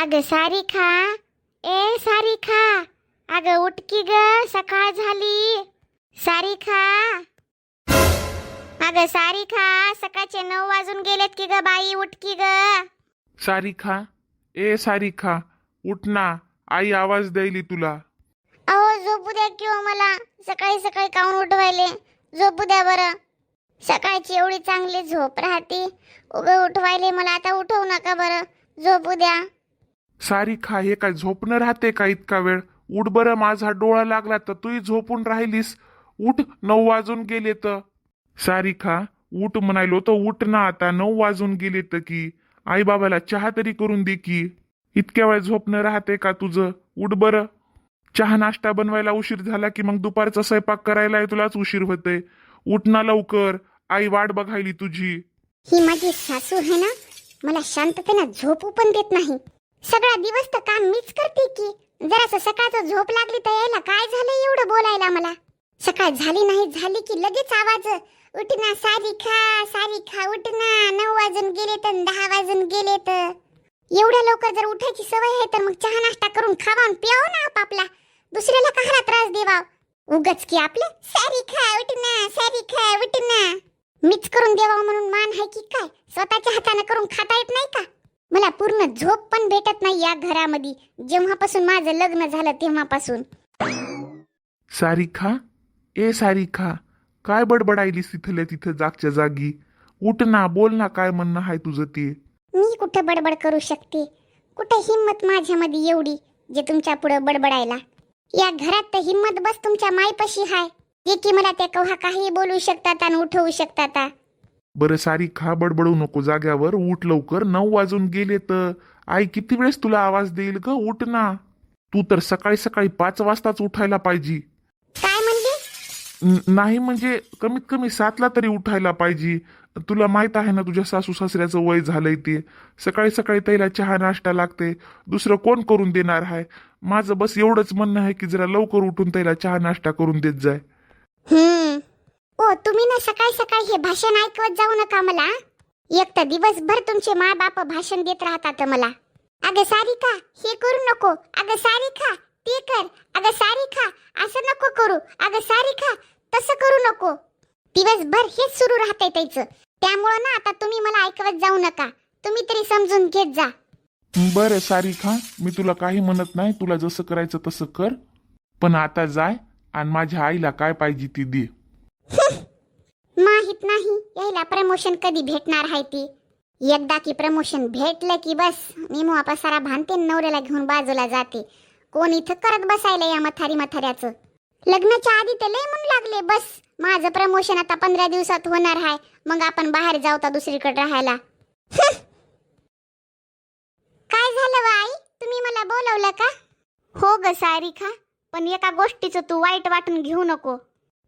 अगं सारिका ए सारिका अगं उठकी ग सकाळ झाली. सारिका अगं सारिका सकाळचे नऊ वाजून गेलेत की ग बाई उठकी ग. सारिका ए सारिका उठ ना. आई आवाज द्यायली तुला. अहो झोपू द्या किंवा मला. सकाळी सकाळी काऊन उठवायले? झोपू द्या बरं. सकाळची एवढी चांगली झोप राहते. उगं उठवायले मला. आता उठवू नका बरं. झोपू द्या. सारी खा हे काय झोपणं राहते का इतका वेळ? उठ बरं माझा डोळा लागला तर तूही झोपून राहिलीस. उठ नऊ वाजून गेले तर. खा उठ म्हणायलो तर उठ ना आता नऊ वाजून गेले तर की. आई बाबाला चहा तरी करून दे की. इतक्या वेळ झोपणं राहते का तुझं? उठ बरं. चहा नाश्ता बनवायला उशीर झाला की मग दुपारचा स्वयंपाक करायला तुलाच उशीर होते उठ ना लवकर. आई वाट बघायली तुझी. ही माझी सासू आहे ना? मला शांततेनं झोपू पण देत नाही. सगळा दिवस तर काम मीच करते की. जरासं सकाळचं झोप लागली तर यायला काय झालं एवढं बोलायला मला? सकाळ झाली नाही झाली की लगेच आवाज. उठना सारी खा सारी खा उठना. नऊ वाजून गेले तर दहा वाजून गेले तर एवढ्या लवकर जर उठायची सवय आहे तर मग चहा नाश्ता करून खावा प्याव ना आपापला. दुसऱ्याला कहाला त्रास देवा उगच की आपलं? सारी खा उठना सारी खा उठना. मीच करून देवा म्हणून मान आहे की काय? स्वतःच्या हाताने करून खाता येत नाही का? मला पूर्ण झोप पण भेटत नाही या घरामध्ये. जेव्हापासून माझं लग्न झालं तेव्हापासून. सारिका ए सारिका काय बडबडायलीस तिथल्या तिथं जागच्या जागी? उठ ना बोल ना काय म्हणणं आहे तुझं ते. मी कुठं बडबड करू शकते? कुठं हिंमत माझ्यामध्ये एवढी जे तुमच्या पुढं बडबडायला? या घरात तर हिंमत बस तुमच्या मायपाशी हाय. जे की मला त्या कव्हा काही बोलू शकतात आणि उठवू शकतात. बरं सारिका बडबडू नको जाग्यावर उठ लवकर. नऊ वाजून गेले तर. आई किती वेळेस तुला आवाज देईल ग? उठ ना. तू तर सकाळी सकाळी पाच वाजताच उठायला पाहिजे. नाही म्हणजे कमीत कमी सातला तरी उठायला पाहिजे. तुला माहीत आहे ना तुझ्या सासू सासऱ्याचं वय झालंय ते. सकाळी सकाळी त्याला चहा नाश्ता लागते. दुसरं कोण करून देणार आहे? माझं बस एवढंच म्हणणं आहे की जरा लवकर उठून त्याला चहा नाश्ता करून देत जाय. ओ तुम्ही ना सकाळी सकाळी हे भाषण ऐकवत जाऊ नका मला. एक तर दिवसभर तुमचे मा बाप भाषण देत राहतात मला. अगं सारिका हे करू नको. अगं सारिका ते कर. अगं सारिका असं नको करू. अगं सारिका तसं करू नको. दिवसभर हेच सुरू राहतंय त्याचं. त्यामुळं ना आता तुम्ही मला ऐकवत जाऊ नका. तुम्ही तरी समजून घेत जा. बरं सारिका मी तुला काही म्हणत नाही. तुला जसं करायचं तसं कर. पण आता जाय आणि माझ्या आईला काय पाहिजे ती दे. माहीत नाही यायला प्रमोशन कधी भेटणार आहे ती? एकदा की प्रमोशन भेटलं की बस मी मुआ पसारा भानते नवऱ्याला घेऊन बाजूला जाते. कोण इथं करत बसायला या मथारी मथाऱ्याचं? लग्नाच्या आधी ते लय म्हणू लागले बस. माझं प्रमोशन आता पंधरा दिवसात होणार आहे मग आपण बाहेर जाऊ तर दुसरीकडे राहायला. काय झालं व आई? तुम्ही मला बोलवलं का? हो ग सारिका पण एका गोष्टीचं तू वाईट वाटून घेऊ नको.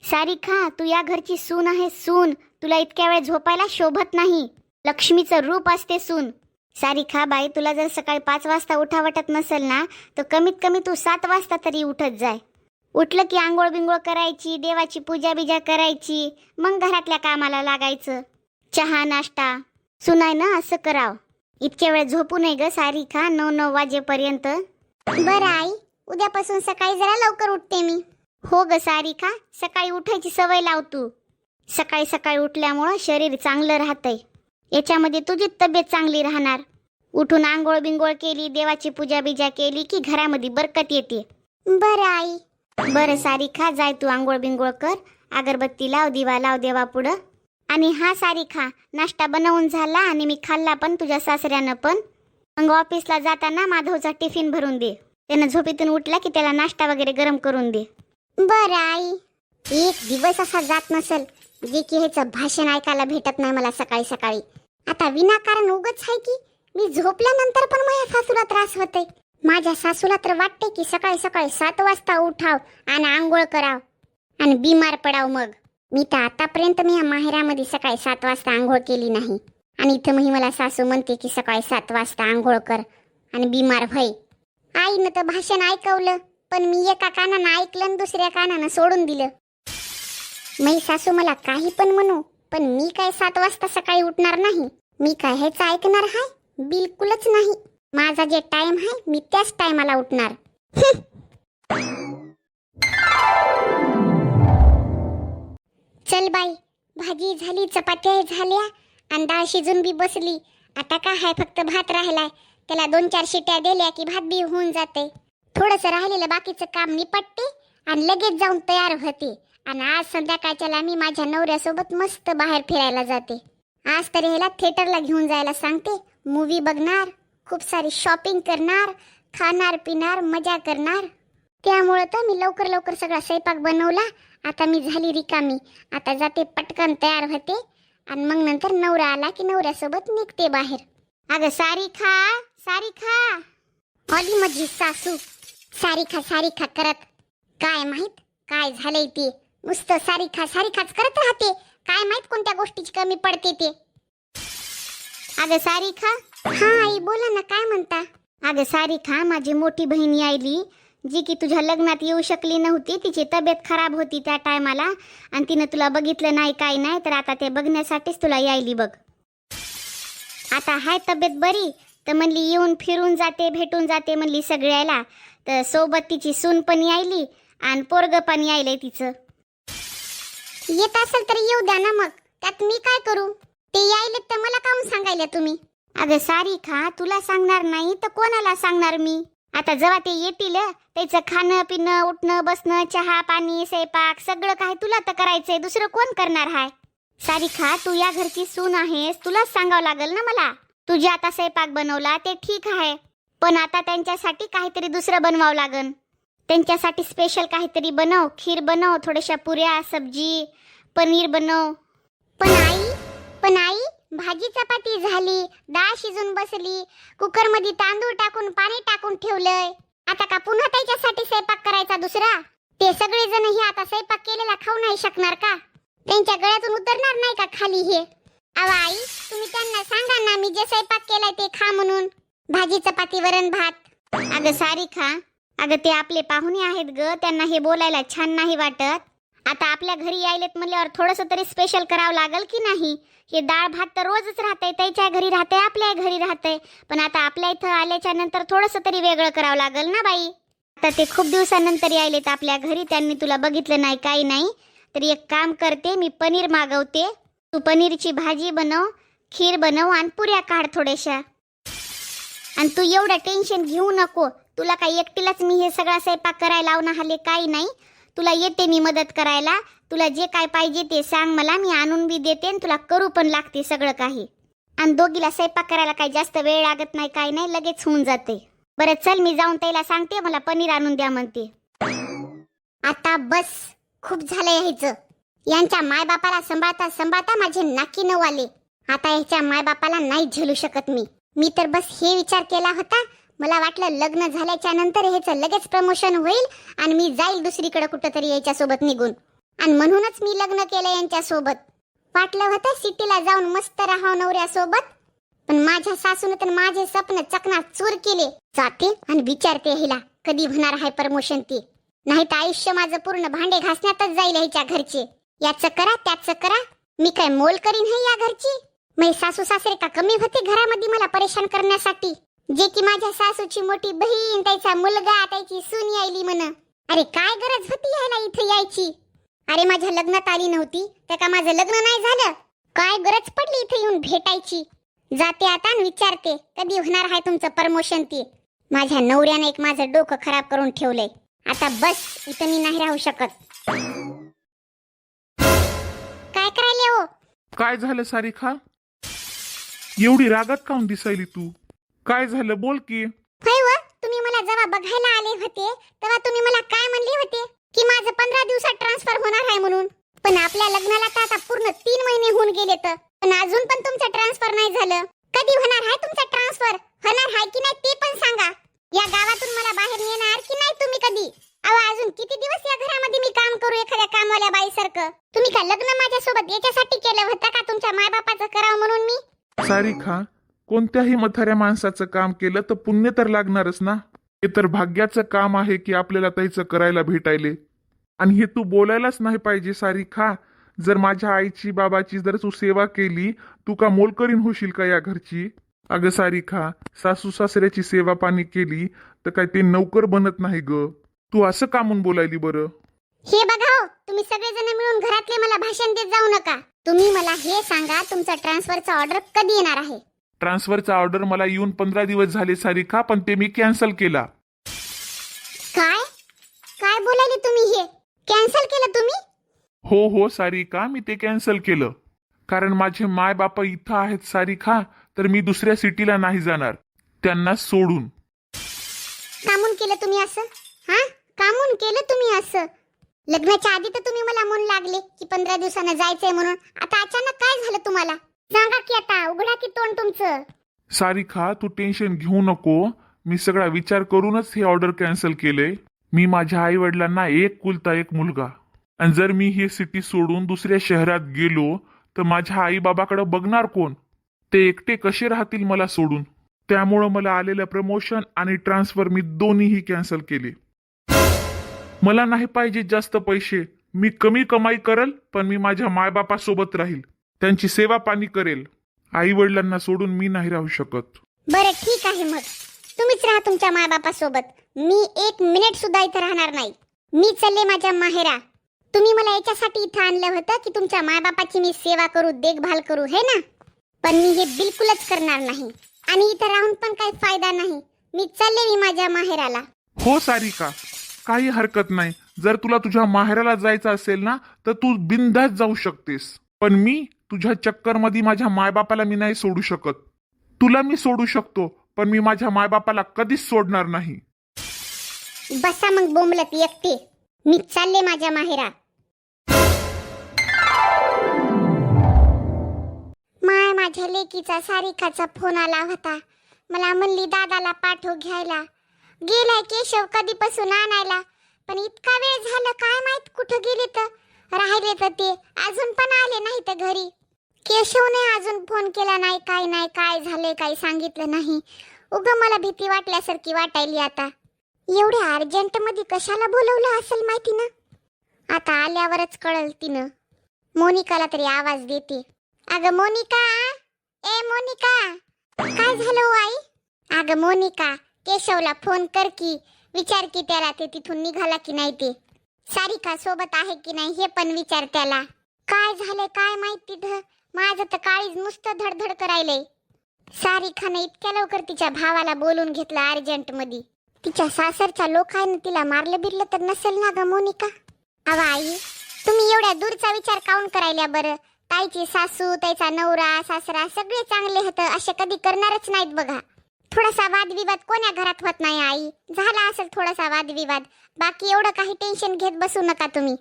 सारिका तू या घरची सून आहे सून. तुला इतक्या वेळ झोपायला शोभत नाही. लक्ष्मीचं रूप असते सून. सारिका बाई तुला जर सकाळी पाच वाजता उठा वाटत नसेल ना तर कमीत कमी तू सात वाजता तरी उठत जाय. उठलं की आंघोळ बिंगोळ करायची देवाची पूजा बिजा करायची मग घरातल्या कामाला लागायचं. चहा नाश्ता. सुनाय ना असं कराव. इतक्या वेळ झोपू नये ग सारिका नऊ नऊ वाजेपर्यंत. बरं आई उद्यापासून सकाळी जरा लवकर उठते मी. हो ग सारिका सकाळी उठायची सवय लाव तू. सकाळी सकाळी उठल्यामुळं शरीर चांगलं राहतंय. याच्यामध्ये तुझी तब्येत चांगली राहणार. उठून आंघोळ बिंगोळ केली देवाची पूजा बिजा केली की घरामध्ये बरकत येते. बरं आई. बरं सारिका जाय तू आंघोळ बिंगोळ कर अगरबत्ती लाव दिवा लाव देवा पुढं. आणि हा सारिका नाश्ता बनवून झाला आणि मी खाल्ला पण तुझ्या सासऱ्यानं पण. मग ऑफिसला जाताना माधवचा टिफिन भरून दे. त्यानं झोपेतून उठला की त्याला नाश्ता वगैरे गरम करून दे. बर आई. एक दिवस असा जात नसेल जे की ह्याचं भाषण ऐकायला भेटत नाही मला सकाळी सकाळी. आता विनाकारण उगच आहे की मी झोपल्यानंतर पण माझ्या सासूला त्रास होते माझ्या सासूला तर वाटते की सकाळी सकाळी सात वाजता उठाव आणि आंघोळ कराव आणि बिमार पडाव मग. मी तर आतापर्यंत मी या माहेरामध्ये सकाळी सात वाजता आंघोळ केली नाही. आणि इथं मग मला सासू म्हणते की सकाळी सात वाजता आंघोळ कर आणि बिमार व्हय. आईनं तर भाषण ऐकवलं. पण मी एका कानानं ऐकलं आणि दुसऱ्या कानानं सोडून दिलं. मै सासू मला काही पण म्हणू पण मी काय सात वाजता सकाळी उठणार नाही. मी काय हेच ऐकणार हाय? बिलकुलच नाही. माझा जे टाइम आहे मी त्याच टायमाला उठणार. चल बाई भाजी झाली चपात्या झाल्या आणि डाळ शिजून बी बसली. आता काय हाय फक्त भात राहिलाय. त्याला दोन चार शिट्या दिल्या की भात बी होऊन जाते. थोडस राहिलेलं बाकीचं काम निपटते आणि लगेच जाऊन तयार होते. आणि आज संध्याकाळच्याला मी माझ्या नवऱ्यासोबत मस्त बाहेर फिरायला जाते. आज तरी ह्याला थिएटरला घेऊन जायला सांगते. मूवी बघणार खूप सारी शॉपिंग करणार खाणार पिणार मजा करणार. त्यामुळं तर मी लवकर लवकर सगळा स्वयंपाक बनवला. आता मी झाली रिकामी. आता जाते पटकन तयार होते. आणि मग नंतर नवरा आला की नवऱ्यासोबत निघते बाहेर. अगं सारी खा सारी खा ऑली माझी सासू. सारी खा सारी खा करत. काय माहीत? काय झालंय ते? नुसतं सारी खा सारी खाच करत राहते. काय माहीत कोणत्या गोष्टीची कमी पडते ते? अगं सारी खा. हा आई बोला ना काय म्हणता? अगं सारी खा माझी मोठी बहीण यायली जी की तुझ्या लग्नात येऊ शकली नव्हती. तिची तब्येत खराब होती त्या टायमाला. आणि तिनं तुला बघितलं नाही काय नाही तर आता ते बघण्यासाठीच तुला यायली बघ. आता हाय तब्येत बरी तर म्हणली येऊन फिरून जाते भेटून जाते म्हणली सगळ्याला. तर सोबत तिची सून पण यायली आणि पोरग पण यायलंय तिचं. येत असेल तर येऊ द्या ना मग. त्यात मी काय करू? ते यायले तर मला काम सांगायला तुम्ही? अगं सारी खा तुला सांगणार नाही तर कोणाला सांगणार मी? आता जेव्हा ते येतील त्याचं खाणं पिणं उठणं बसणं चहा पाणी स्वयंपाक सगळं काय तुला तर करायचंय दुसरं कोण करणार हाय? सारी खा तू या घरची सून आहेस तुलाच सांगावं लागेल ना मला? तुझे आता स्वयंपाक बनवला ते ठीक आहे. पण आता त्यांच्यासाठी काहीतरी दुसरं बनवावं लागन. त्यांच्यासाठी स्पेशल काहीतरी बनव खीर बनव थोड्याशा पुऱ्या सब्जी पनीर बनव. पण आई पण आई भाजी चपाती झाली डाळ शिजून बसली कुकरमध्ये तांदूळ टाकून पाणी टाकून ठेवलंय. आता का पुन्हा त्याच्यासाठी स्वयंपाक करायचा दुसरा? ते सगळे जण हे आता स्वयंपाक केलेला खाऊ नाही शकणार का? त्यांच्या गळ्यातून उतरणार नाही का खाली हे? अवा आई तुम्ही त्यांना सांगा ना मी जे स्वयंपाक केलाय ते खा म्हणून. भाजी चपाती वरण भात. अगं सारी खा अगं ते आपले पाहुणे आहेत ग. त्यांना हे बोलायला छान नाही वाटत. आता आपल्या घरी यायलेत म्हणल्यावर थोडंसं तरी स्पेशल करावं लागल की नाही? हे डाळ भात तर रोजच राहतंय. त्याच्या घरी राहतंय आपल्या घरी राहतंय. पण आता आपल्या इथं आल्याच्यानंतर थोडंसं तरी वेगळं करावं लागल ना बाई? आता ते खूप दिवसानंतर यायलेत आपल्या घरी. त्यांनी तुला बघितलं नाही काही नाही. तर एक काम करते मी पनीर मागवते. तू पनीरची भाजी बनव खीर बनव आणि पुऱ्या काढ थोड्याशा. आणि तू एवढं टेन्शन घेऊ नको. तुला काही एकटीलाच मी हे सगळा स्वयंपाक करायला लावणं हले काही नाही. तुला येते मी मदत करायला. तुला जे काय पाहिजे ते सांग मला. मी आणून बी देते आणि तुला करू पण लागते सगळं काही. आणि दोघीला स्वयंपाक करायला काही जास्त वेळ लागत नाही काय नाही लगेच होऊन जाते. बरं चल मी जाऊन त्याला सांगते. मला पनीर आणून द्या म्हणते. आता बस. खूप झालं यायचं यांच्या मायबापाला सांभाळता सांभाळता माझे नाकी नऊ आले आता ह्याच्या मायबापाला नाही झेलू शकत मी. मी तर बस हे विचार केला होता. मला वाटलं लग्न झाल्याच्यानंतर ह्याचं लगेच प्रमोशन होईल आणि मी जाईल दुसरीकडे कुठंतरी याच्यासोबत निघून. आणि म्हणूनच मी लग्न केलं यांच्यासोबत. वाटलं होतं सिटीला जाऊन मस्त राहावं नवऱ्यासोबत. पण माझ्या सासून तर माझे स्वप्न चकना चूर केले. जाते आणि विचारते हिला कधी होणार आहे प्रमोशन ती? नाही तर आयुष्य माझं पूर्ण भांडे घासण्यातच जाईल ह्याच्या घरचे. याचं करा त्याचं करा. मी काय मोल करीन हे या घरची? मै सासू सासरे का कमी होते घरामध्ये मला परेशान करण्यासाठी. जे की माझ्या सासूची मोठी बहीण त्याचा मुलगा त्याची सून यायली म्हण. अरे काय गरज होती यायला इथे यायची? अरे माझ्या लग्नात आली नव्हती तर का माझं लग्न नाही झालं? काय गरज पडली इथे येऊन भेटायची? जाते आता आणि विचारते कधी होणार आहे तुमचं प्रमोशन ते? माझ्या नवऱ्याने एक माझं डोकं खराब करून ठेवलंय. आता बस इथं मी नाही राहू शकत. काय करायले हो? काय झालं सारी एवढी रागात काऊन दिसायली तू? काय झालं? बोल की. होय व तुम्ही मला जेव्हा बघायला आले होते तेव्हा तुम्ही मला काय म्हणले होते? की माझं पंधरा दिवसात ट्रान्सफर होणार आहे म्हणून. पण आपल्या लग्नाला तर आता पूर्ण तीन महिने होऊन गेले तर. पण अजून पण तुमचं ट्रान्सफर नाही झालं. कधी होणार आहे तुमचं ट्रान्सफर होणार आहे की नाही ते पण सांगा. या गावातून मला बाहेर नेणार की नाही तुम्ही कधी? अहो अजून किती दिवस या घरामध्ये मी काम करू एखाद्या कामवाल्या बाईसारखं? तुम्ही का लग्न माझ्यासोबत याच्यासाठी केलं होतं का तुमच्या मायबापाचं करावं म्हणून सारी खा कोणत्याही मथाऱ्या माणसाचं काम केलं तर पुण्य तर लागणारच ना? हे तर भाग्याचं काम आहे की आपल्याला त्याचं करायला भेटायले. आणि हे तू बोलायलाच नाही पाहिजे सारी खा जर माझ्या आईची बाबाची जर तू सेवा केली तू का मोलकरीन होशील का या घरची? अगं सारिका सासू सासऱ्याची सेवा पाणी केली तर काय ते नौकर बनत नाही ग. तू असं कामून बोलायली बरं? हे बघा हो तुम्ही सगळेजण मिळून घरातले मला भाषण देत जाऊ नका. तुम्ही मला हे सांगा तुमचा ट्रान्सफरचा ऑर्डर कधी येणार आहे? ट्रान्सफरचा ऑर्डर मला येऊन पंधरा दिवस झाले सारिका पण ते मी कॅन्सल केला. काय? काय बोलायले तुम्ही हे? कॅन्सल केलं तुम्ही? हो हो सारिका मी ते कॅन्सल केलं. कारण माझे माय बापा इथं आहेत सारिका तर मी दुसऱ्या सिटीला नाही जाणार. त्यांना सोडून. कामून केलं तुम्ही असं? हा? कामून केलं तुम्ही असं? लग्नाच्या आधी तर तुम्ही मला म्हणू लागले की पंधरा दिवसानं जायचंय म्हणून. आता अचानक काय झालं तुम्हाला? सांगा की आता उघडा की तोंड तुमचं. सारिका तू टेन्शन घेऊ नको. मी सगळा विचार करूनच हे ऑर्डर कॅन्सल केले. मी माझ्या आई वडिलांना एक कुलता एक मुलगा. आणि जर मी ही सिटी सोडून दुसऱ्या शहरात गेलो तर माझ्या आई बाबाकडे बघणार कोण? ते एकटे कसे राहतील मला सोडून? त्यामुळं मला आलेलं प्रमोशन आणि ट्रान्सफर मी दोन्हीही कॅन्सल केले. मला नाही पाहिजे जास्त पैसे. मी कमी कमाई करल पण मी माझ्या मायबापासोबत राहील. त्यांची सेवा पाणी करेल. आई वडिलांना सोडून मी नाही राहू शकत. बरं ठीक आहे मग. तुम्हीच राहा तुमच्या मायबापासोबत. मी एक मिनिट सुद्धा इथं राहणार नाही. मी चालले माझ्या माहेरा. तुम्ही मला याच्यासाठी इथं आणलं होतं की तुमच्या मायबापाची मी सेवा करू देखभाल करू हे ना? पण मी हे बिलकुलच करणार नाही. आणि इथं राहून पण काही फायदा नाही. मी चालले मी माझ्या माहेराला. हो सारिका. काही हरकत नाही. जर तुला तुझ्या माहेराला जायचं असेल ना तर तू बिनधास्त जाऊ शकतेस. पण मी तुझ्या चक्करमध्ये माझ्या मायबापाला मी नाही सोडू शकत. तुला मी सोडू शकतो पण मी माझ्या मायबापाला कधीच सोडणार नाही. बसा मग बोंबलत एकटे. मी चालले माझ्या माहेरा. माय माझ्या लेकीचा सारिकाचा फोन आला होता. मला म्हणली दादाला पाठव घ्यायला. गेलाय केशव कधीपासून आणायला. पण इतका वेळ झाला काय माहीत कुठं गेले तर. राहिले तर ते अजून पण आले नाही तर घरी. केशवने अजून फोन केला नाही काय नाही काय झालंय काही सांगितलं नाही. उग मला भीती वाटल्यासारखी वाटायली आता. एवढ्या अर्जंटमध्ये कशाला बोलवलं असेल माहिती ना? आता आल्यावरच कळल तिनं. मोनिकाला तरी आवाज देते. अगं मोनिका ए मोनिका काय झालं हो आई? अगं मोनिका केशवला फोन कर की विचार की त्याला ते तिथून निघाला की नाही ते. सारिका सोबत आहे की नाही हे पण विचार त्याला. काय झालंय काय माहीत तिथं? माझं तर काळीच नुसतं धडधड करायलंय. सारिकाने इतक्या लवकर तिच्या भावाला बोलून घेतलं अर्जंटमध्ये तिच्या सासरच्या लोकांनी तिला मारलं बिरलं तर नसेल ना ग मोनिका? अव आई तुम्ही एवढ्या दूरचा विचार काऊन करायला बरं? ताईची सासू ताईचा नवरा सासरा सगळे चांगले होतं असे कधी करणारच नाहीत बघा. थोडासा वादविवाद कोण्या घरात होत नाही आई? झाला असेल थोडासा वादविवाद. बाकी एवढं काही टेन्शन घेत बसू नका तुम्ही.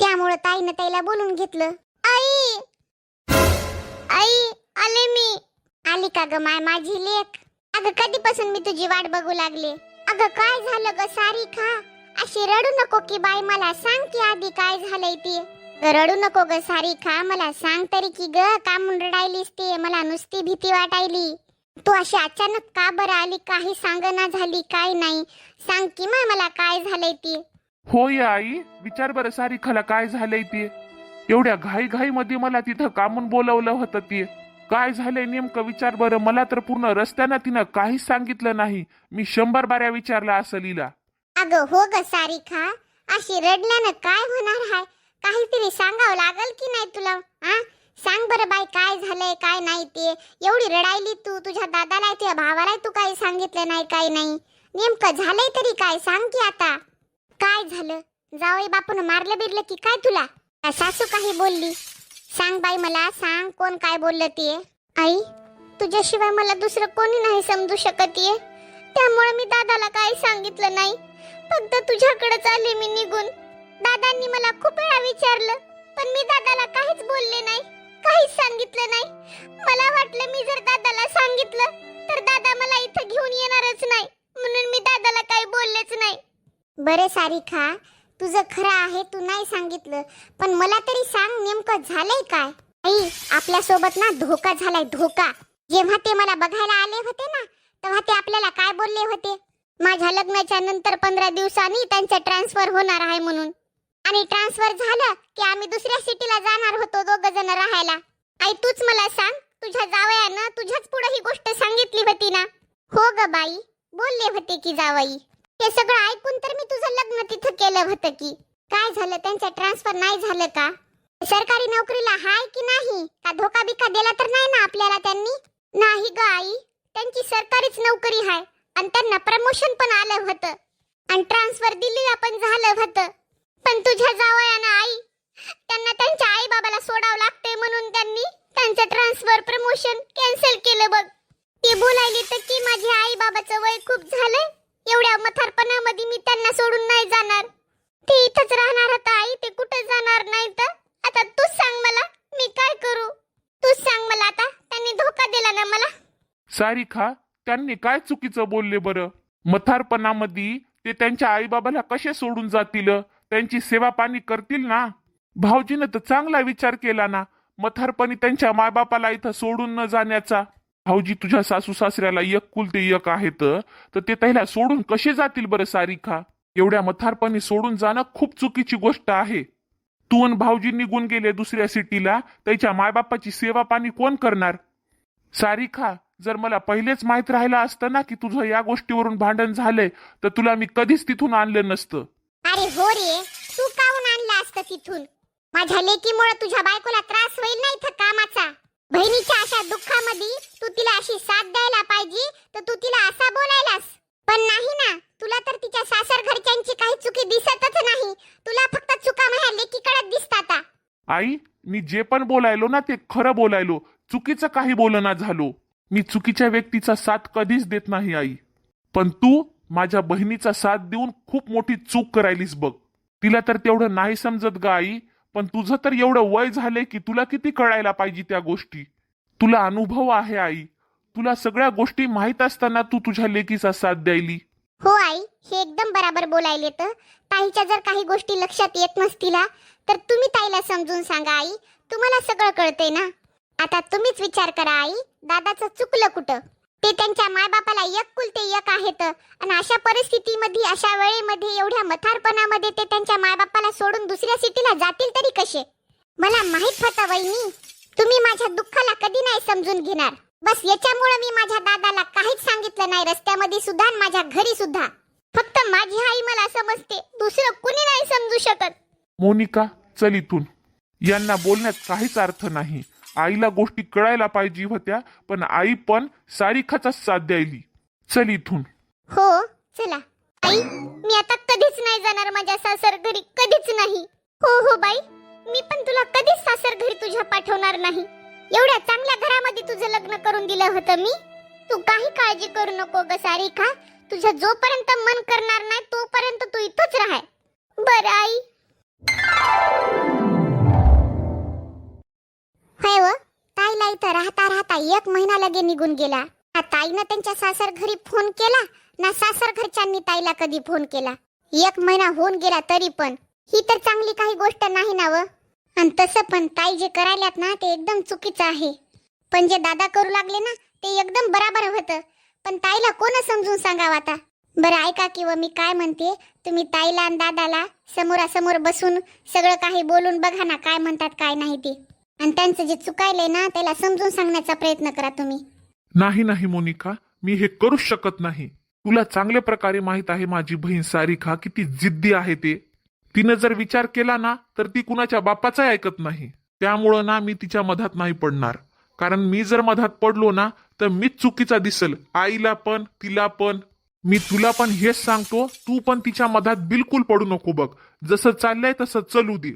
त्यामुळं ताईनं ताईला बोलून घेतलं. आई! आई आले मी. आली का ग माय माझी लेख अगं कधीपासून मी तुझी वाट बघू लागले? अगं काय झालं ग सारी खा अशी रडू नको की बाई मला सांग की आधी काय झालंय ते. रडू नको ग सारी खा मला सांग तरी की ग का म्हणून रडायलीस ते? मला नुसती भीती वाटायली. तू अशी अचानक का बरं आली? काही सांगना झाली काय नाही? सांग की माय मला काय झालंय ते? हो या आई विचार बरं सारिकाला काय झालंय ते? एवढ्या घाई घाई मध्ये मला तिथं कामून बोलवलं होतं ते. काय झालंय नेमकं विचार बरं? मला तर पूर्ण रस्त्यानं तिनं काहीच सांगितलं नाही. मी शंभर बाऱ्या विचारला असं लिला अगं हो ग सारिका अशी रडल्यानं काय होणार हाय? काहीतरी सांगावं लागल की नाही तुला आ? सांग बरं बाई काय झालंय काय नाही ते. एवढी रडायली तू तुझ्या दादाला तुझ्या भावाला तू काही सांगितलं नाही काय नाही. नेमकं झालंय तरी काय सांग की आता. काय झालं? जावई बापून मारलं बिरलं की काय तुला? का सासू काही बोलली? सांग बाई मला सांग कोण काय बोललं ते. आई तुझ्याशिवाय मला दुसरं कोणी नाही समजू शकत ये. त्यामुळे मी दादाला काही सांगितलं नाही. फक्त तुझ्याकडेच आले मी निघून. दादांनी मला खूप वेळा विचारलं पण मी दादाला काहीच बोलले नाही. काहीच सांगितलं नाही. मला वाटलं मी जर दादाला सांगितलं तर दादा मला इथं घेऊन येणारच नाही. म्हणून मी दादाला काही बोललेच नाही. बरे सारिका तुझं खरं आहे तू नाही सांगितलं. पण मला तरी सांग नेमकं झालंय काय? आई आपल्यासोबत ना धोका झालाय धोका. जेव्हा ते मला बघायला आले होते ना तेव्हा ते आपल्याला काय बोलले होते? माझ्या लग्नाच्या नंतर पंधरा दिवसांनी त्यांचं ट्रान्सफर होणार आहे म्हणून. आणि ट्रान्सफर झालं की आम्ही दुसऱ्या सिटीला जाणार होतो दोघ जण राहायला. आई तूच मला सांग तुझ्या जावयानं तुझ्याच पुढे ही गोष्ट सांगितली होती ना? हो ग बाई बोलले होते की जावई. हे सगळं ऐकून तर मी तुझं लग्न तिथं केलं होतं की. काय झालं? त्यांचं ट्रान्सफर नाही झालं का? सरकारी नोकरीला हाय की नाही? का धोका बिका दिला तर नाही ना आपल्याला त्यांनी? नाही ग आई त्यांची सरकारीच नोकरी हाय. आणि त्यांना प्रमोशन पण आलं होतं. आणि ट्रान्सफर दिल्लीला पण झालं होतं. पण तुझ्या जावयाना आई त्यांना त्यांच्या आई बाबाला सोडावं लागते म्हणून त्यांनी त्यांचं ट्रान्सफर प्रमोशन कॅन्सल केलं बघ. ती बोलायली तर की माझ्या आई बाबाचं वय खूप झालंय एवढ्या मथारपणामध्ये मी त्यांना सोडून नाही जाणार. ते इथंच राहणार आता आई ते कुठे जाणार नाही तर? आता तूच सांग मला मी काय करू? तूच सांग मला आता त्यांनी धोका दिला ना मला? सारिका त्यांनी काय चुकीचं बोलले बरं? मथारपणामध्ये ते त्यांच्या आईबाबाला कसे सोडून जातील? त्यांची सेवा पाणी करतील ना? भाऊजीनं तर चांगला विचार केला ना मथारपणी त्यांच्या मायबापाला इथं सोडून न जाण्याचा. भाऊजी तुझ्या सासू सासऱ्याला एक कुलते एक आहेत तर ते त्याला सोडून कसे जातील बरं सारिका? एवढ्या मथारपणी सोडून जाणं खूप चुकीची गोष्ट आहे. तू आणि भाऊजी निघून गेले दुसऱ्या सिटीला त्याच्या मायबापाची सेवा पाणी कोण करणार? सारिका जर मला पहिलेच माहीत राहिलं असतं ना की तुझं या गोष्टीवरून भांडण झालंय तर तुला मी कधीच तिथून आणलं नसतं. अरे हो रे तू काहून आणला असत तिथून? माझ्या लेकीमुळे तुझ्या बायकोला त्रास होईल ना इथं कामाचा. बहिणीच्या अशा दुःखामध्ये तू तिला अशी साथ द्यायला पाहिजे तर तू तिला असा बोलायलास. पण नाही ना तुला तर तिच्या सासर घरच्यांची काही चुकी दिसतच नाही. तुला फक्त चुका माझ्या लेकीकडे दिसतात आई मी जे पण बोलायलो ना ते खरं बोलायलो. चुकीचं काही बोलना झालो. मी चुकीच्या व्यक्तीचा साथ कधीच देत नाही आई. पण तू माझ्या बहिणीचा साथ देऊन खूप मोठी चूक करायलीस बघ. तिला तर तेवढं नाही समजत ग आई पण तुझं तर एवढं वय झालंय की तुला किती कळायला पाहिजे त्या गोष्टी. तुला अनुभव आहे आई. तुला सगळ्या गोष्टी माहीत असताना तू तुझ्या लेकीचा साथ द्यायली. हो आई हे एकदम बराबर बोलायले तर. ताईच्या जर काही गोष्टी लक्षात येत नसतीला तर तुम्ही ताईला समजून सांगा आई. तुम्हाला सगळं कळतंय ना? आता तुम्हीच विचार करा आई. दादाचं चुकलं कुठं? ते त्यांच्या मायबापाला एक कुलते एक आहेत. आणि अशा परिस्थितीमध्ये अशा वेळेमध्ये एवढ्या मथारपणामध्ये ते त्यांच्या मायबापाला सोडून दुसऱ्या सिटीला जातील तरी कसे? मला माहीत होतं वहिनी. तुम्ही माझ्या दुःखाला कधी नाही समजून घेणार. बस याच्यामुळे मी माझ्या दादाला काहीच सांगितलं नाही. रस्त्यामध्ये सुद्धा माझ्या घरी सुद्धा. फक्त माझी आई मला समजते. दुसरं कुणी नाही समजू शकत. मोनिका चल इथून. यांना बोलण्यात काहीच अर्थ नाही. आईला गोष्टी कळायला पाहिजे होत्या पण आई पण सारिकाचाच साथ द्यायली. चल इथून. हो चला. आई मी आता कधीच नाही जाणार माझ्या सासर घरी कधीच नाही. हो हो बाई मी पण तुला कधीच सासर घरी तुझ्या पाठवणार नाही. एवढ्या चांगल्या घरामध्ये तुझं लग्न करून दिलं होतं मी. तू काही काळजी करू नको ग सारिका तुझ्या जोपर्यंत मन करणार नाही तोपर्यंत तू इथंच राहाय. बरं आई. होय व ताईला इथं राहता राहता एक महिना लगे निघून गेला. ना ताईनं त्यांच्या सासर घरी फोन केला ना सासर घरच्यांनी ताईला कधी फोन केला. एक महिना होऊन गेला तरी पण. ही तर चांगली काही गोष्ट नाही ना व. आणि तसं पण ताई जे करायल्यात ना ते एकदम चुकीचं आहे. पण जे दादा करू लागले ना ते एकदम बराबर होतं. पण ताईला कोण समजून सांगावं आता? बरं ऐका किंवा मी काय म्हणते? तुम्ही ताईला आणि दादाला समोरासमोर बसून सगळं काही बोलून बघा ना काय म्हणतात काय नाही ते. आणि त्यांचं जे चुकायलंय ना त्याला समजून सांगण्याचा प्रयत्न करा तुम्ही. नाही नाही मोनिका. मी हे करूच शकत नाही. तुला चांगल्या प्रकारे माहीत आहे माझी बहीण सारिका किती जिद्दी आहे ते. तिनं जर विचार केला ना तर ती कुणाच्या बापाचा ऐकत नाही. त्यामुळं ना मी तिच्या मधात नाही पडणार. कारण मी जर मधात पडलो ना तर मीच चुकीचा दिसल. आईला पण तिला पण. मी तुला पण हेच सांगतो तू पण तिच्या मधात बिलकुल पडू नको बघ. जसं चाललंय तसं चलू दे.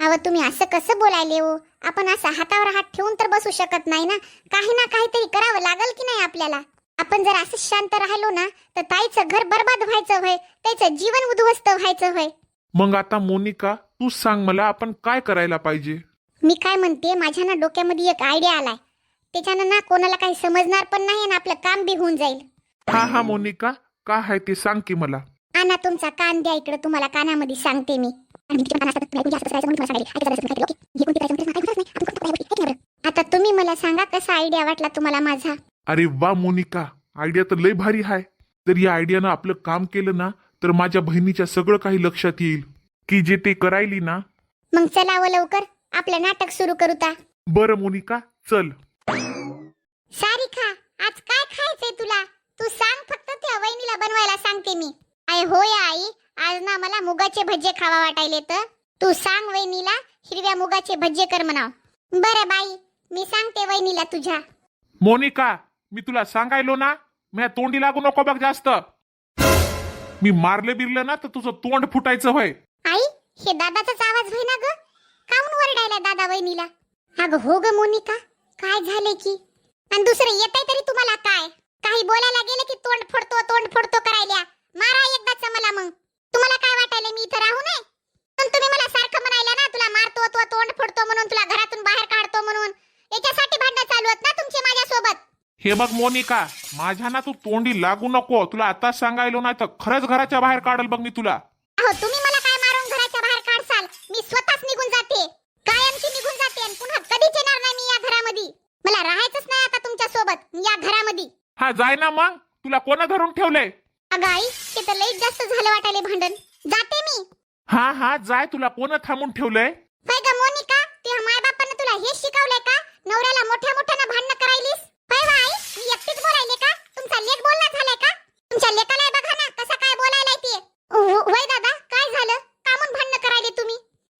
अव तुम्ही असं कसं बोलायले हो? आपण असं हातावर हात ठेवून तर बसू शकत नाही ना? काही ना काहीतरी करावं लागल की नाही आपल्याला? आपण जर असं शांत राहिलो ना तर ताईचं घर बर्बाद व्हायचं होय त्याचं जीवन उद्ध्वस्त व्हायचं होय. मग आता मोनिका तूच सांग मला आपण काय करायला पाहिजे? मी काय म्हणते माझ्या ना डोक्यामध्ये एक आयडिया आलाय. त्याच्यानं ना कोणाला काही समजणार पण नाही आणि आपलं काम बी होऊन जाईल. हा हा मोनिका काय आहे ते सांग की मला. आणा तुमचा कान द्या इकडे तुम्हाला कानामध्ये सांगते मी. आता तुम्ही मला सांगा कसा आयडिया वाटला तुम्हाला माझा? अरे वा मोनिका. आयडिया तर लय भारी आहे तर या आयडियानं आपलं काम केलं ना तर माझ्या बहिणीच्या सगळं काही लक्षात येईल. की जे ते करायली ना. मग चलावं लवकर आपलं नाटक सुरू करू ता. बरं मोनिका. चल. सारिका आज काय खायचंय तुला? तू सांग फक्त त्या वहिनीला बनवायला सांगते मी. आय होय आई. आज ना मला मुगाचे भज्जे खावा वाटायले तर. तू सांग वहिनीला हिरव्या मुगाचे भज्जे कर म्हणाव. बरं बाई मी सांगते वहिनीला तुझ्या. मोनिका मी तुला सांगायलो ना म्या तोंडी लागू नको बघ जास्त. मी मारले बिरलं ना तर तुझं तोंड फुटायचं होय. आई हे दादाचाच आवाज होय ना ग? काऊन वरडायला दादा वहिनीला? अगं हो ग मोनिका काय झाले की? आणि दुसरं येतंय तरी तुम्हाला काय? काही बोलायला गेलं की तोंड फोडतो तोंड फोडतो करायला. मारा एकदाच मला मग. तुम्हाला काय वाटायला मी इथं राहू नये? पण तुम्ही मला सारखं म्हणायला ना तुला मारतो तो तोंड फोडतो म्हणून तुला घरातून बाहेर काढतो म्हणून. याच्यासाठी भांडणं चालू आहेत ना तुमचे माझ्यासोबत? हे बघ मोनिका माझ्या ना तू तोंडी लागू नको. तुला आताच सांगायलो ना तर खरंच घराच्या बाहेर काढल बघ मी तुला. अहो तुम्ही मला काय मारून घराच्या बाहेर काढसाल? मी स्वतःच निघून जाते. कायमची निघून जाते आणि पुन्हा कधीच येणार नाही मी या घरामध्ये. मला राहायचंच नाही आता तुमच्यासोबत या घरामध्ये. हा जाय ना मग. तुला कोण धरून ठेवलंय? अगं आई ते तर लईच जास्त झालं वाटायले भांडण. जाते मी. हा हा जाय तुला. कोण थांबून ठेवलंय? होय ग मोनिका तुझ्या माय बापानं तुला हेच शिकवलंय का? नवऱ्याला मोठ्या मोठ्यानं भांडणं करायलीस? होय व आई मी एकटीच बोलायले का? तुमचा लेख बोलणं झालाय का? तुमच्या लेकाला बघा ना कसा काय बोलायला ते. होय दादा काय झालं? का म्हणून भांडणं करायले तुम्ही?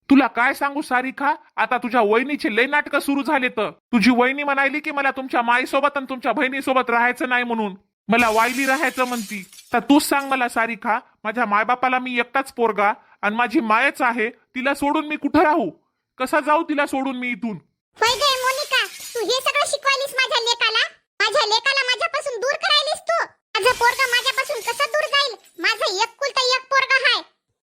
तुला काय सांगू सारिका? आता तुझ्या वहिनीचे लय नाटकं सुरू झाले तर तुझी वहिनी म्हणाली की मला तुमच्या माईसोबत आणि तुमच्या बहिणीसोबत राहायचं नाही म्हणून. मला वायली राहायचं म्हणती. तर तूच सांग मला सारिका माझ्या मायबापाला मी एकटाच पोरगा आणि माझी मायच आहे तिला सोडून मी कुठं राहू? कसा जाऊ तिला सोडून मी इथून? होय गे मोनिका तू हे सगळं शिकवायलीस लेकाला माझ्या लेकाला माझ्यापासून दूर करायलीस तू माझं पोरगा माझ्यापासून कसं दूर जाईल माझं एक कुलता एक पोरगा हाय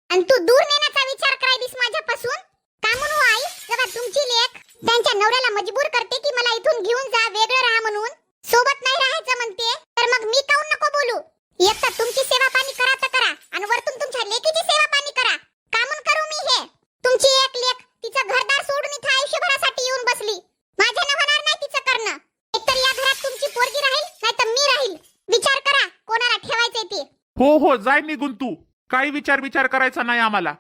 आणि तू दूर नेण्याचा विचार करायलीस माझ्यापासून का म्हणू आई जेव्हा तुमची लेक त्यांच्या नवऱ्याला मजबूर करते की मला इथून घेऊन जा वेगळं राहा म्हणून सोबत नाही राहायचं म्हणते तर मग मी काऊन नको बोलू एक तर तुमची सेवा पाणी करा तर करा आणि वरतून तुमच्या लेकीची सेवा पाणी करा का म्हणून करू मी हे तुमची एक लेक तिचं घरदार सोडून इथं आयुष्यभरासाठी येऊन बसली माझ्यानं होणार नाही तिचं करणं एकतर या घरात तुमची पोरगी राहील नाही तर मी राहील विचार करा कोणाला ठेवायचंय ते हो हो जाय निघून तू. काही विचार विचार करायचा नाही आम्हाला.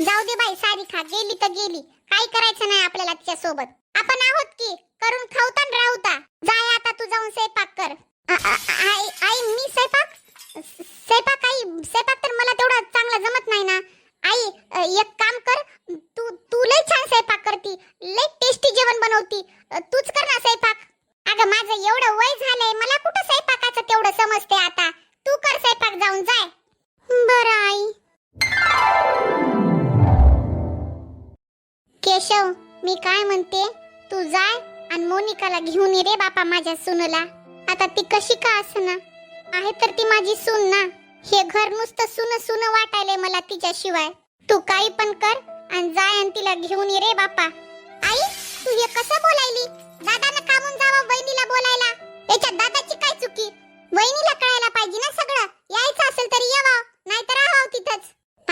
जाऊ दे बाई सारिका गेली तर गेली. काही करायचं नाही आपल्याला तिच्या सोबत आपण आहोत की? करून खाऊता न राहूता. जाय आता तू जाऊन स्वयंपाक कर. आ- आ- आई आई मी स्वयंपाक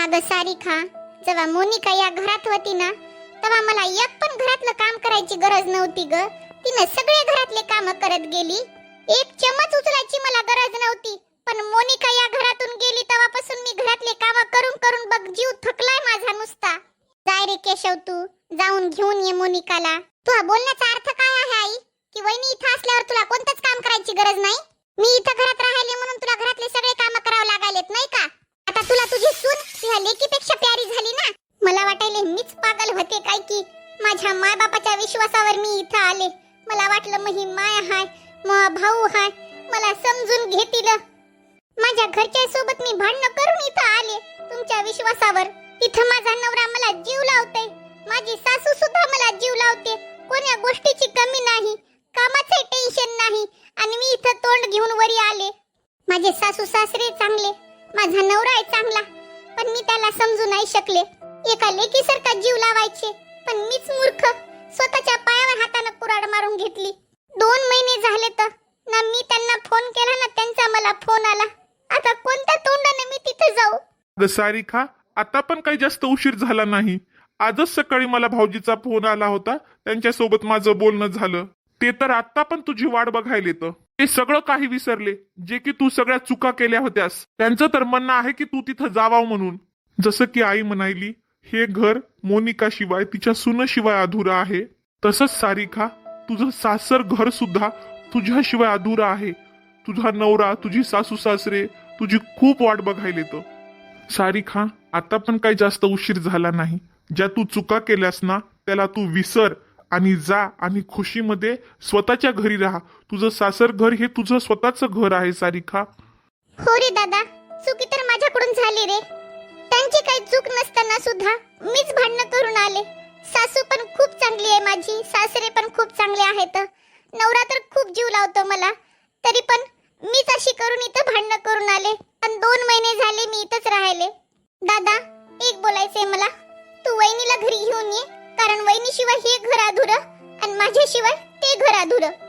अगं सारिका जेव्हा मोनिका या घरात होती ना तेव्हा मला एक पण घरातलं काम करायची गरज नव्हती ग. तिने सगळे घरातले काम करत गेली. एक चमच उचलायची मला गरज नव्हती. पण मोनिका या घरातून गेली तेव्हापासून मी घरातले काम करून करून बघ जीव थकलाय माझा नुसता. जाय रे केशव तू जाऊन घेऊन ये मोनिकाला. तुझा बोलण्याचा अर्थ काय आहे आई? की वहिनी इथं असल्यावर तुला कोणतंच काम करायची गरज नाही? मी इथं घरात राहिले म्हणून तुला घरातले सगळे काम करावं लागायलेत नाही का? आता तुला तुझी सून तुझ्या लेकीपेक्षा प्यारी झाली ना? मला वाटायले मीच पागल होते काय की? माझ्या माय बापाच्या विश्वासावर मी इथं आले. मला वाटलं मग ही माय हाय मग भाऊ हाय. मला समजून घेतील. माझ्या घरच्या सोबत मी भांडणं करून इथं आले. तुमच्या विश्वासावर. तिथं माझा नवरा मला जीव लावते माझी सासू सुद्धा मला जीव लावते. कोण्या गोष्टीची कमी नाही. कामाचे टेन्शन नाही. आणि मी इथं तोंड घेऊन वरी आले. माझे सासू सासरे चांगले. माझा नवरा आहे चांगला पण मी त्याला समजू नाही शकले. एका लेकीसारखा जीव लावायचे पण मीच मूर्ख. स्वतःच्या पायावर हातानं कुराड मारून घेतली. दोन महिने झाले तर ना मी त्यांना फोन केला ना त्यांचा मला फोन आला. आता कोणत्या तोंडाने मी तिथे जाऊ? अगं सारिका आता पण काही जास्त उशीर झाला नाही. आजच सकाळी मला भाऊजीचा फोन आला होता. त्यांच्यासोबत माझं बोलणं झालं. ते तर आता पण तुझी वाट बघायला येतं. ते सगळं काही विसरले जे की तू सगळ्या चुका केल्या होत्यास. त्यांचं तर म्हणणं आहे की तू तिथं जावाव म्हणून. जसं की आई म्हणायली हे घर मोनिका शिवाय तिच्या सुनशिवाय अधुरं आहे. तसंच सारिका तुझं सासर घर सुद्धा तुझ्याशिवाय अधुरा आहे. तुझा नवरा तुझी सासू सासरे तुझी खूप वाट बघायला येतं. सारिका आता पण काही जास्त उशीर झाला नाही. ज्या तू चुका केल्यास ना त्याला तू विसर. आणि जा आणि खुशीमध्ये स्वतःच्या घरी राहा. तुझं सासर घर हे तुझं स्वतःचं घर आहे सारिका. हो रे दादा चुकी तर माझ्याकडून झाली रे. त्यांची काही चूक नसताना सुद्धा मीच भांडणं करून आले. सासू पण खूप चांगली आहे माझी सासरे पण खूप चांगले आहेत. नवरा तर खूप जीव लावतो मला. तरी पण मीच अशी करून इथं भांडणं करून आले. आणि दोन महिने झाले मी इथंच राहिले. दादा एक बोलायचंय मला. तू वहिनीला घरी घेऊन ये. कारण वहिनीशिवाय हे घर अधुरं आणि माझ्याशिवाय ते घर अधुरं.